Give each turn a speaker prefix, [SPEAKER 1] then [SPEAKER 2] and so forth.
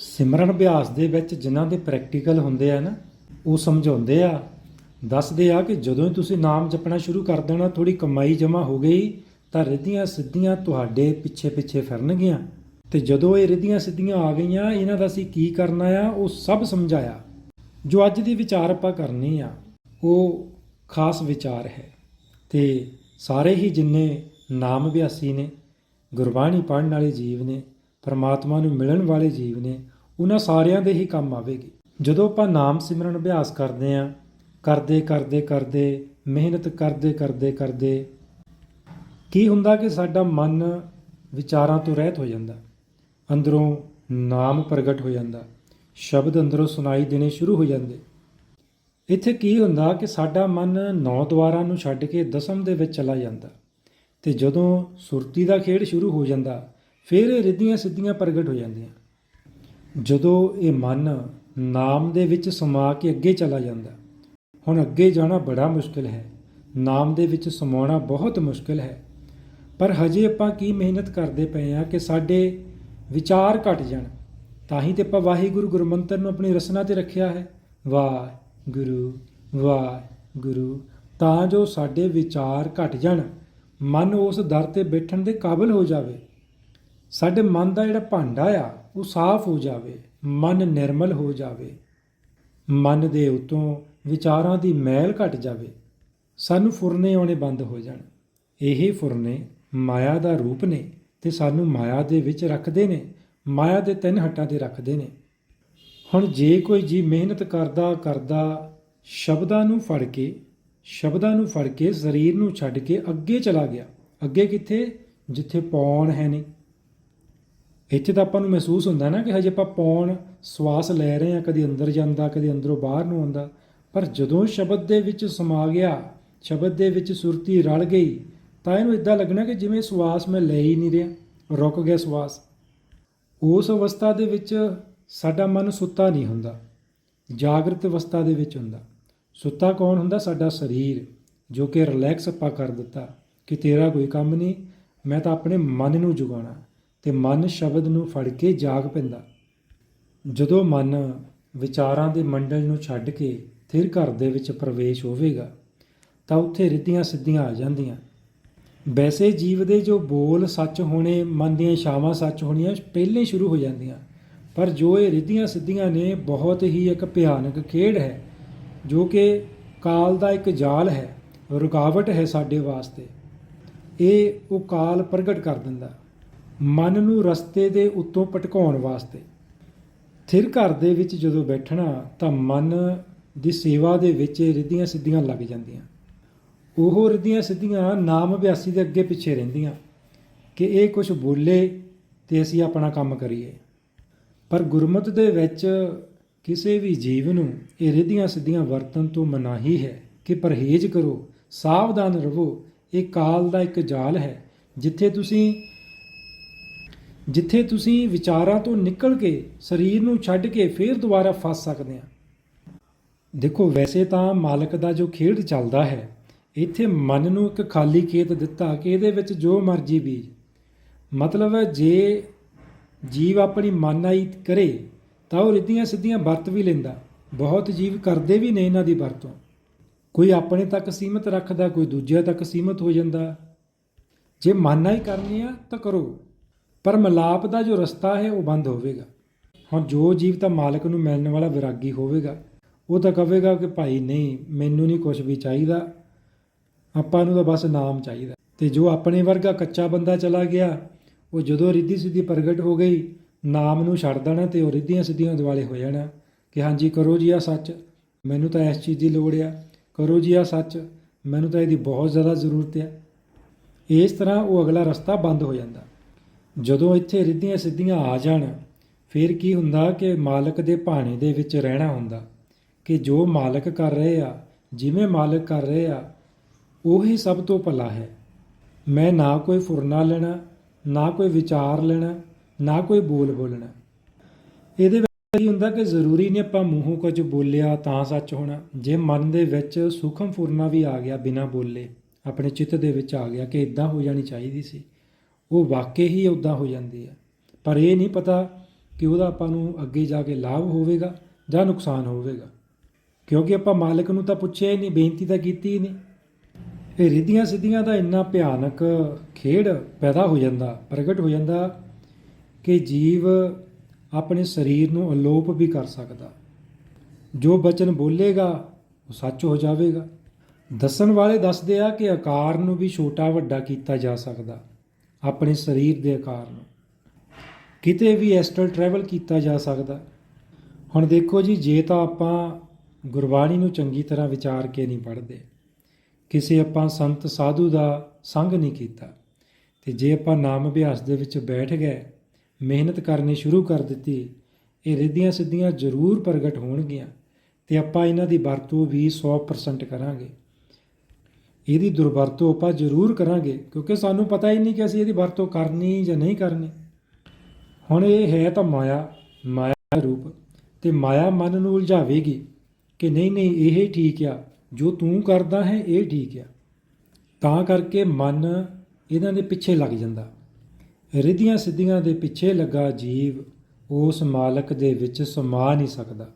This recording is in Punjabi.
[SPEAKER 1] ਸਿਮਰਨ ਅਭਿਆਸ ਦੇ ਵਿੱਚ ਜਿਨ੍ਹਾਂ ਦੇ ਪ੍ਰੈਕਟੀਕਲ ਹੁੰਦੇ ਆ ਨਾ, ਉਹ ਸਮਝਾਉਂਦੇ ਆ, ਦੱਸਦੇ ਆ ਕਿ ਜਦੋਂ ਹੀ ਤੁਸੀਂ ਨਾਮ ਜਪਣਾ ਸ਼ੁਰੂ ਕਰ ਦੇਣਾ ਥੋੜੀ ਕਮਾਈ ਜਮਾ ਹੋ ਗਈ, ਤਾਂ ਰਿੱਧੀਆਂ ਸਿੱਧੀਆਂ ਤੁਹਾਡੇ ਪਿੱਛੇ ਪਿੱਛੇ ਫਿਰਨਗੀਆਂ। ਤੇ ਜਦੋਂ ਇਹ ਰਿੱਧੀਆਂ ਸਿੱਧੀਆਂ ਆ ਗਈਆਂ, ਇਹਨਾਂ ਦਾ ਅਸੀਂ ਕੀ ਕਰਨਾ ਆ? ਉਹ ਸਭ ਸਮਝਾਇਆ। ਜੋ ਅੱਜ ਦੀ ਵਿਚਾਰ ਆਪਾਂ ਕਰਨੀ ਆ, ਉਹ ਖਾਸ ਵਿਚਾਰ ਹੈ। ਤੇ ਸਾਰੇ ਹੀ ਜਿੰਨੇ ਨਾਮ ਅਭਿਆਸੀ ਨੇ, ਗੁਰਬਾਣੀ ਪੜ੍ਹਨ ਵਾਲੇ ਜੀਵ ਨੇ ਪਰਮਾਤਮਾ ਨੂੰ ਮਿਲਣ ਵਾਲੇ ਜੀਵ ਨੇ, ਉਹਨਾਂ ਸਾਰਿਆਂ ਦੇ ਹੀ ਕੰਮ ਆਵੇਗੀ। ਜਦੋਂ ਆਪਾਂ ਨਾਮ ਸਿਮਰਨ ਅਭਿਆਸ ਕਰਦੇ ਆਂ ਕਰਦੇ ਕਰਦੇ ਕਰਦੇ, ਮਿਹਨਤ ਕਰਦੇ ਕਰਦੇ ਕਰਦੇ, ਕੀ ਹੁੰਦਾ ਕਿ ਸਾਡਾ ਮਨ ਵਿਚਾਰਾਂ ਤੋਂ ਰਹਿਤ ਹੋ ਜਾਂਦਾ? ਅੰਦਰੋਂ ਨਾਮ ਪ੍ਰਗਟ ਹੋ ਜਾਂਦਾ। ਸ਼ਬਦ ਅੰਦਰੋਂ ਸੁਣਾਈ ਦੇਣੇ ਸ਼ੁਰੂ ਹੋ ਜਾਂਦੇ। ਇੱਥੇ ਕੀ ਹੁੰਦਾ ਕਿ ਸਾਡਾ ਮਨ ਨੌ ਦੁਆਰਾਂ ਨੂੰ ਛੱਡ ਕੇ ਦਸਮ ਦੇ ਵਿੱਚ ਚਲਾ ਜਾਂਦਾ ਤੇ ਜਦੋਂ ਸੁਰਤੀ ਦਾ ਖੇਡ ਸ਼ੁਰੂ ਹੋ ਜਾਂਦਾ ਫਿਰ ਇਹ ਰਿੱਧੀਆਂ ਸਿੱਧੀਆਂ ਪ੍ਰਗਟ ਹੋ ਜਾਂਦੀਆਂ। ਜਦੋਂ ਇਹ ਮਨ ਨਾਮ ਦੇ ਵਿੱਚ ਸਮਾ ਕੇ ਅੱਗੇ ਚਲਾ ਜਾਂਦਾ, ਹੁਣ ਅੱਗੇ ਜਾਣਾ ਬੜਾ ਮੁਸ਼ਕਲ ਹੈ। ਨਾਮ ਦੇ ਵਿੱਚ ਸਮਾਉਣਾ ਬਹੁਤ ਮੁਸ਼ਕਲ ਹੈ। ਪਰ ਹਜੇ ਆਪਾਂ ਕੀ ਮਿਹਨਤ ਕਰਦੇ ਪਏ ਆ ਕਿ ਸਾਡੇ ਵਿਚਾਰ ਘਟ ਜਾਣ। ਤਾਂ ਹੀ ਤੇ ਆਪਾਂ ਵਾਹਿਗੁਰੂ ਗੁਰਮੰਤਰ ਨੂੰ ਆਪਣੀ ਰਸਨਾ ਤੇ ਰੱਖਿਆ ਹੈ। ਵਾਹਿਗੁਰੂ ਵਾਹਿਗੁਰੂ। ਤਾਂ ਜੋ ਸਾਡੇ ਵਿਚਾਰ ਘਟ ਜਾਣ, ਮਨ ਉਸ ਦਰ ਤੇ ਬੈਠਣ ਦੇ ਕਾਬਿਲ ਹੋ ਜਾਵੇ। ਸਾਡੇ ਮਨ ਦਾ ਜਿਹੜਾ ਭਾਂਡਾ ਆ, ਉਹ ਸਾਫ਼ ਹੋ ਜਾਵੇ, ਮਨ ਨਿਰਮਲ ਹੋ ਜਾਵੇ, ਮਨ ਦੇ ਉਤੋਂ ਵਿਚਾਰਾਂ ਦੀ ਮੈਲ ਘਟ ਜਾਵੇ, ਸਾਨੂੰ ਫੁਰਨੇ ਆਉਣੇ ਬੰਦ ਹੋ ਜਾਣ। ਇਹ ਫੁਰਨੇ ਮਾਇਆ ਦਾ ਰੂਪ ਨੇ ਤੇ ਸਾਨੂੰ ਮਾਇਆ ਦੇ ਵਿੱਚ ਰੱਖਦੇ ਨੇ, ਮਾਇਆ ਦੇ ਤਿੰਨ ਹੱਟਾਂ ਤੇ ਰੱਖਦੇ ਨੇ। ਹੁਣ ਜੇ ਕੋਈ ਜੀ ਮਿਹਨਤ ਕਰਦਾ ਕਰਦਾ, ਸ਼ਬਦਾਂ ਨੂੰ ਫੜ ਕੇ, ਸ਼ਬਦਾਂ ਨੂੰ ਫੜ ਕੇ, ਸਰੀਰ ਨੂੰ ਛੱਡ ਕੇ ਅੱਗੇ ਚਲਾ ਗਿਆ, ਅੱਗੇ ਕਿੱਥੇ? ਜਿੱਥੇ ਪੌਣ ਹੈ ਨਹੀਂ। ਇੱਥੇ ਤਾਂ ਆਪਾਂ ਨੂੰ ਮਹਿਸੂਸ ਹੁੰਦਾ ਨਾ ਕਿ ਹਜੇ ਆਪਾਂ ਪੌਣ, ਸਵਾਸ ਲੈ ਰਹੇ ਹਾਂ, ਕਦੇ ਅੰਦਰ ਜਾਂਦਾ, ਕਦੇ ਅੰਦਰੋਂ ਬਾਹਰ ਨੂੰ ਆਉਂਦਾ। ਪਰ ਜਦੋਂ ਸ਼ਬਦ ਦੇ ਵਿੱਚ ਸਮਾ ਗਿਆ, ਸ਼ਬਦ ਦੇ ਵਿੱਚ ਸੁਰਤੀ ਰਲ ਗਈ, ਤਾਂ ਇਹਨੂੰ ਇਦਾਂ ਲੱਗਣਾ ਕਿ ਜਿਵੇਂ ਸਵਾਸ ਮੈਂ ਲੈ ਹੀ ਨਹੀਂ ਰਿਹਾ, ਰੁਕ ਗਿਆ ਸਵਾਸ। ਉਸ ਅਵਸਥਾ ਦੇ ਵਿੱਚ ਸਾਡਾ ਮਨ ਸੁੱਤਾ ਨਹੀਂ ਹੁੰਦਾ, ਜਾਗਰਤ ਅਵਸਥਾ ਦੇ ਵਿੱਚ ਹੁੰਦਾ। ਸੁੱਤਾ ਕੌਣ ਹੁੰਦਾ? ਸਾਡਾ ਸਰੀਰ, ਜੋ ਕਿ ਰਿਲੈਕਸ ਆਪਾਂ ਕਰ ਦਿੱਤਾ, ਕਿ ਤੇਰਾ ਕੋਈ ਕੰਮ ਨਹੀਂ, ਮੈਂ ਤਾਂ ਆਪਣੇ ਮਨ ਨੂੰ ਜਗਾਉਣਾ। ਤੇ ਮਨ ਸ਼ਬਦ ਨੂੰ ਫੜ ਕੇ ਜਾਗ ਪੈਂਦਾ। ਜਦੋਂ ਮਨ ਵਿਚਾਰਾਂ ਦੇ ਮੰਡਲ ਨੂੰ ਛੱਡ ਕੇ ਥਿਰ ਘਰ ਦੇ ਵਿੱਚ ਪ੍ਰਵੇਸ਼ ਹੋਵੇਗਾ, ਤਾਂ ਉੱਥੇ ਰਿੱਧੀਆਂ ਸਿੱਧੀਆਂ ਆ ਜਾਂਦੀਆਂ। ਵੈਸੇ ਜੀਵ ਦੇ ਜੋ ਬੋਲ ਸੱਚ ਹੋਣੇ, ਮਨ ਦੀਆਂ ਇਸ਼ਾਵਾਂ ਸੱਚ ਹੋਣੀਆਂ ਪਹਿਲੇ ਹੀ ਸ਼ੁਰੂ ਹੋ ਜਾਂਦੀਆਂ। ਪਰ ਜੋ ਇਹ ਰਿੱਧੀਆਂ ਸਿੱਧੀਆਂ ਨੇ, ਬਹੁਤ ਹੀ ਇੱਕ ਭਿਆਨਕ ਖੇਡ ਹੈ, ਜੋ ਕਿ ਕਾਲ ਦਾ ਇੱਕ ਜਾਲ ਹੈ, ਰੁਕਾਵਟ ਹੈ ਸਾਡੇ ਵਾਸਤੇ। ਇਹ ਉਹ ਕਾਲ ਪ੍ਰਗਟ ਕਰ ਦਿੰਦਾ। ਮਨ ਨੂੰ ਰਸਤੇ ਦੇ ਉੱਤੋਂ ਭਟਕਾਉਣ ਵਾਸਤੇ। ਥਿਰ ਘਰ ਦੇ ਵਿੱਚ ਜਦੋਂ ਬੈਠਣਾ, ਤਾਂ ਮਨ ਦੀ ਸੇਵਾ ਦੇ ਵਿੱਚ ਇਹ ਰਿੱਧੀਆਂ ਸਿੱਧੀਆਂ ਲੱਗ ਜਾਂਦੀਆਂ। ਉਹ ਰਿੱਧੀਆਂ ਸਿੱਧੀਆਂ ਨਾਮ ਅਭਿਆਸੀ ਦੇ ਅੱਗੇ ਪਿੱਛੇ ਰਹਿੰਦੀਆਂ ਕਿ ਇਹ ਕੁਝ ਬੋਲੇ ਤੇ ਅਸੀਂ ਆਪਣਾ ਕੰਮ ਕਰੀਏ। ਪਰ ਗੁਰਮਤ ਦੇ ਵਿੱਚ ਕਿਸੇ ਵੀ ਜੀਵ ਨੂੰ ਇਹ ਰਿੱਧੀਆਂ ਸਿੱਧੀਆਂ ਵਰਤਨ ਤੋਂ ਮਨਾਹੀ ਹੈ ਕਿ ਪਰਹੇਜ਼ ਕਰੋ, ਸਾਵਧਾਨ ਰਹੋ। ਇਹ ਕਾਲ ਦਾ ਇੱਕ ਜਾਲ ਹੈ, ਜਿੱਥੇ ਤੁਸੀਂ ਜਿੱਥੇ ਤੁਸੀਂ ਵਿਚਾਰਾਂ ਤੋਂ ਨਿਕਲ ਕੇ ਸਰੀਰ ਨੂੰ ਛੱਡ ਕੇ ਫੇਰ ਦੁਬਾਰਾ ਫਸ ਸਕਦੇ ਆ ਦੇਖੋ, ਵੈਸੇ ਤਾਂ ਮਾਲਕ ਦਾ ਜੋ ਖੇਡ ਚੱਲਦਾ ਹੈ, ਇੱਥੇ ਮਨ ਨੂੰ ਇੱਕ ਖਾਲੀ ਖੇਤ ਦਿੱਤਾ ਕਿ ਇਹਦੇ ਵਿੱਚ ਜੋ ਮਰਜ਼ੀ ਬੀਜ। ਮਤਲਬ ਜੇ ਜੀਵ ਆਪਣੀ ਮਨਾਈ ਕਰੇ, ਤਾਂ ਉਹ ਰਿੱਧੀਆਂ ਸਿੱਧੀਆਂ ਵਰਤ ਵੀ ਲੈਂਦਾ। ਬਹੁਤ ਜੀਵ ਕਰਦੇ ਵੀ ਨੇ ਇਹਨਾਂ ਦੀ ਵਰਤੋਂ। ਕੋਈ ਆਪਣੇ ਤੱਕ ਸੀਮਤ ਰੱਖਦਾ, ਕੋਈ ਦੂਜਿਆਂ ਤੱਕ ਸੀਮਤ ਹੋ ਜਾਂਦਾ। ਜੇ ਮਾਨਾ ਹੀ ਕਰਨੀ ਆ, ਤਾਂ ਕਰੋ। ਪਰ ਮਲਾਪ ਦਾ ਜੋ ਰਸਤਾ ਹੈ, ਉਹ ਬੰਦ ਹੋਵੇਗਾ। ਹੁਣ ਜੋ ਜੀਵ ਤਾਂ ਮਾਲਕ ਨੂੰ ਮਿਲਣ ਵਾਲਾ ਵਿਰਾਗੀ ਹੋਵੇਗਾ, ਉਹ ਤਾਂ ਕਹੇਗਾ ਕਿ ਭਾਈ ਨਹੀਂ, ਮੈਨੂੰ ਨਹੀਂ ਕੁਝ ਵੀ ਚਾਹੀਦਾ। ਆਪਾਂ ਨੂੰ ਤਾਂ ਬਸ ਨਾਮ ਚਾਹੀਦਾ। ਤੇ ਜੋ ਆਪਣੇ ਵਰਗਾ ਕੱਚਾ ਬੰਦਾ ਚਲਾ ਗਿਆ, ਉਹ ਜਦੋਂ ਰਿੱਧੀ ਸਿੱਧੀ ਪ੍ਰਗਟ ਹੋ ਗਈ, ਨਾਮ ਨੂੰ ਛੱਡ ਦੇਣਾ ਤੇ ਉਹ ਰਿੱਧੀਆਂ ਸਿੱਧੀਆਂ ਦਿਵਾਲੇ ਹੋ ਜਾਣਾ ਕਿ ਹਾਂਜੀ, ਕਰੋ ਜੀ ਆ ਸੱਚ, ਮੈਨੂੰ ਤਾਂ ਇਸ ਚੀਜ਼ ਦੀ ਲੋੜ ਆ। ਕਰੋ ਜੀ ਆ ਸੱਚ, ਮੈਨੂੰ ਤਾਂ ਇਹਦੀ ਬਹੁਤ ਜ਼ਿਆਦਾ ਜ਼ਰੂਰਤ ਆ। ਇਸ ਤਰ੍ਹਾਂ ਉਹ ਅਗਲਾ ਰਸਤਾ ਬੰਦ ਹੋ ਜਾਂਦਾ। ਜਦੋਂ ਇੱਥੇ ਰਿੱਧੀਆਂ ਸਿੱਧੀਆਂ ਆ ਜਾਣ, ਫਿਰ ਕੀ ਹੁੰਦਾ ਕਿ ਮਾਲਕ ਦੇ ਭਾਣੇ ਦੇ ਵਿੱਚ ਰਹਿਣਾ ਹੁੰਦਾ? ਕਿ ਜੋ ਮਾਲਕ ਕਰ ਰਹੇ ਆ, ਜਿਵੇਂ ਮਾਲਕ ਕਰ ਰਹੇ ਆ, ਉਹੀ ਸਭ ਤੋਂ ਭਲਾ ਹੈ। ਮੈਂ ਨਾ ਕੋਈ ਫੁਰਨਾ ਲੈਣਾ, ਨਾ ਕੋਈ ਵਿਚਾਰ ਲੈਣਾ, ਨਾ ਕੋਈ ਬੋਲ ਬੋਲਣਾ। ਇਹਦੇ ਵਿੱਚ ਇਹ ਹੁੰਦਾ ਕਿ ਜ਼ਰੂਰੀ ਨਹੀਂ ਆਪਾਂ ਮੂੰਹੋਂ ਕੁਝ ਬੋਲਿਆ ਤਾਂ ਸੱਚ ਹੋਣਾ। ਜੇ ਮਨ ਦੇ ਵਿੱਚ ਸੂਖਮ ਫੁਰਨਾ ਵੀ ਆ ਗਿਆ ਬਿਨਾ ਬੋਲੇ, ਆਪਣੇ ਚਿੱਤ ਦੇ ਵਿੱਚ ਆ ਗਿਆ ਕਿ ਇਦਾਂ ਹੋ ਜਾਣੀ ਚਾਹੀਦੀ ਸੀ। ਉਹ ਵਾਕਈ ਹੀ ਉਦਾਂ ਹੋ ਜਾਂਦੀ ਹੈ ਪਰ ਇਹ ਨਹੀਂ ਪਤਾ ਕਿ ਉਹਦਾ ਆਪਾਂ ਨੂੰ ਅੱਗੇ ਜਾ ਕੇ ਲਾਭ ਹੋਵੇਗਾ ਜਾਂ ਨੁਕਸਾਨ ਹੋਵੇਗਾ। ਕਿਉਂਕਿ ਆਪਾਂ ਮਾਲਕ ਨੂੰ ਤਾਂ ਪੁੱਛਿਆ ਹੀ ਨਹੀਂ, ਬੇਨਤੀ ਤਾਂ ਕੀਤੀ ਹੀ ਨਹੀਂ। ਇਹ ਰਿੱਧੀਆਂ ਸਿੱਧੀਆਂ ਦਾ ਇੰਨਾ ਭਿਆਨਕ ਖੇਡ ਪੈਦਾ ਹੋ ਜਾਂਦਾ, ਪ੍ਰਗਟ ਹੋ ਜਾਂਦਾ ਕਿ ਜੀਵ ਆਪਣੇ ਸਰੀਰ ਨੂੰ ਅਲੋਪ ਵੀ ਕਰ ਸਕਦਾ। ਜੋ ਬਚਨ ਬੋਲੇਗਾ, ਉਹ ਸੱਚ ਹੋ ਜਾਵੇਗਾ। ਦੱਸਣ ਵਾਲੇ ਦੱਸਦੇ ਆ ਕਿ ਆਕਾਰ ਨੂੰ ਵੀ ਛੋਟਾ ਵੱਡਾ ਕੀਤਾ ਜਾ ਸਕਦਾ। ਆਪਣੇ ਸਰੀਰ ਦੇ ਆਕਾਰ ਨੂੰ। ਕਿਤੇ ਵੀ ਐਸਟਰਲ ਟਰੈਵਲ ਕੀਤਾ ਜਾ ਸਕਦਾ ਹੁਣ ਦੇਖੋ ਜੀ, ਜੇ ਤਾਂ ਆਪਾਂ ਗੁਰਬਾਣੀ ਨੂੰ ਚੰਗੀ ਤਰ੍ਹਾਂ ਵਿਚਾਰ ਕੇ ਨਹੀਂ ਪੜ੍ਹਦੇ, ਕਿਸੇ ਆਪਾਂ ਸੰਤ ਸਾਧੂ ਦਾ ਸੰਗ ਨਹੀਂ ਕੀਤਾ, ਤੇ ਜੇ ਆਪਾਂ ਨਾਮ ਅਭਿਆਸ ਦੇ ਵਿੱਚ ਬੈਠ ਗਏ, ਮਿਹਨਤ ਕਰਨੀ ਸ਼ੁਰੂ ਕਰ ਦਿੱਤੀ, ਇਹ ਰਿੱਧੀਆਂ ਸਿੱਧੀਆਂ ਜ਼ਰੂਰ ਪ੍ਰਗਟ ਹੋਣਗੀਆਂ, ਤੇ ਆਪਾਂ ਇਹਨਾਂ ਦੀ ਵਰਤੋਂ ਵੀ 100% ਕਰਾਂਗੇ। ਇਹਦੀ ਦੁਰਵਰਤੋਂ ਆਪਾਂ ਜ਼ਰੂਰ ਕਰਾਂਗੇ, ਕਿਉਂਕਿ ਸਾਨੂੰ ਪਤਾ ਹੀ ਨਹੀਂ ਕਿ ਅਸੀਂ ਇਹਦੀ ਵਰਤੋਂ ਕਰਨੀ ਜਾਂ ਨਹੀਂ ਕਰਨੀ। ਹੁਣ ਇਹ ਹੈ ਤਾਂ ਮਾਇਆ ਮਾਇਆ ਦਾ ਰੂਪ, ਤੇ ਮਾਇਆ ਮਨ ਨੂੰ ਉਲਝਾਵੇਗੀ ਕਿ ਨਹੀਂ ਨਹੀਂ, ਇਹ ਠੀਕ ਆ, ਜੋ ਤੂੰ ਕਰਦਾ ਹੈ, ਇਹ ਠੀਕ ਆ। ਤਾਂ ਕਰਕੇ ਮਨ ਇਹਨਾਂ ਦੇ ਪਿੱਛੇ ਲੱਗ ਜਾਂਦਾ। ਰਿੱਧੀਆਂ ਸਿੱਧੀਆਂ ਦੇ ਪਿੱਛੇ ਲੱਗਾ ਜੀਵ, ਉਸ ਮਾਲਕ ਦੇ ਵਿੱਚ ਸਮਾ ਨਹੀਂ ਸਕਦਾ।